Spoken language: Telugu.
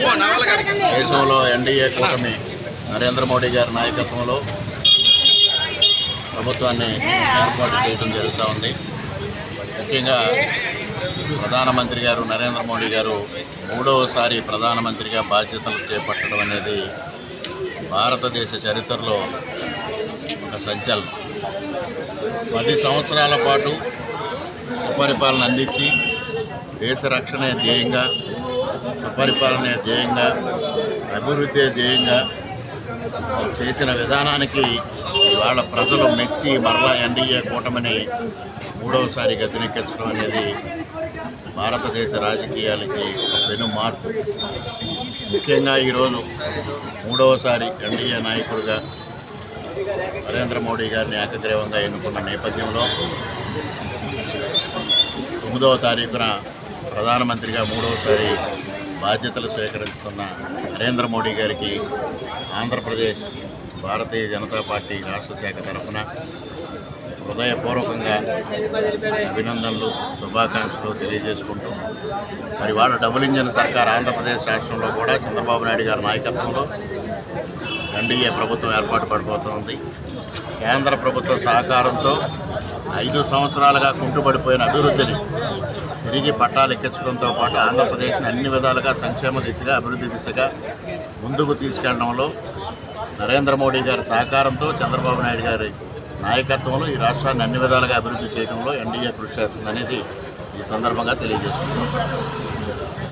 దేశంలో ఎన్డీఏ కూటమి నరేంద్ర మోడీ గారి నాయకత్వంలో ప్రభుత్వాన్ని ఏర్పాటు చేయడం జరుగుతూ ఉంది. ముఖ్యంగా ప్రధానమంత్రి గారు నరేంద్ర మోడీ గారు మూడవసారి ప్రధానమంత్రిగా బాధ్యతలు చేపట్టడం అనేది భారతదేశ చరిత్రలో ఒక సంచలనం. పది సంవత్సరాల పాటు సుపరిపాలన అందించి దేశ రక్షణ ధ్యేయంగా సుపరిపాలనే ధ్యేయంగా అభివృద్ధి ధ్యేయంగా చేసిన విధానానికి వాళ్ళ ప్రజలు మెచ్చి మరలా ఎన్డీఏ కూటమిని మూడవసారి గతినెక్కించడం అనేది భారతదేశ రాజకీయాలకి ఒక పెను మార్పు ముఖ్యంగా ఈరోజు మూడవసారి ఎన్డీఏ నాయకుడిగా నరేంద్ర మోడీ గారిని ఏకగ్రీవంగా ఎన్నుకున్న నేపథ్యంలో తొమ్మిదవ తారీఖున ప్రధానమంత్రిగా మూడవసారి బాధ్యతలు స్వీకరిస్తున్న నరేంద్ర మోడీ గారికి ఆంధ్రప్రదేశ్ భారతీయ జనతా పార్టీ రాష్ట్ర శాఖ తరఫున హృదయపూర్వకంగా అభినందనలు శుభాకాంక్షలు తెలియజేసుకుంటూ మరి వాళ్ళ డబుల్ ఇంజన్ సర్కార్ ఆంధ్రప్రదేశ్ రాష్ట్రంలో కూడా చంద్రబాబు నాయుడు గారి నాయకత్వంలో ఎన్డీఏ ప్రభుత్వం ఏర్పాటు పడిపోతుంది. కేంద్ర ప్రభుత్వ సహకారంతో ఐదు సంవత్సరాలుగా కుంటుపడిపోయిన అభివృద్ధిని తిరిగి పట్టాలు ఎక్కించడంతో పాటు ఆంధ్రప్రదేశ్ని అన్ని విధాలుగా సంక్షేమ దిశగా అభివృద్ధి దిశగా ముందుకు తీసుకెళ్ళడంలో నరేంద్ర మోడీ గారి సహకారంతో చంద్రబాబు నాయుడు గారి నాయకత్వంలో ఈ రాష్ట్రాన్ని అన్ని విధాలుగా అభివృద్ధి చేయడంలో ఎన్డీఏ కృషి చేస్తుందనేది ఈ సందర్భంగా తెలియజేసుకుంటున్నాం.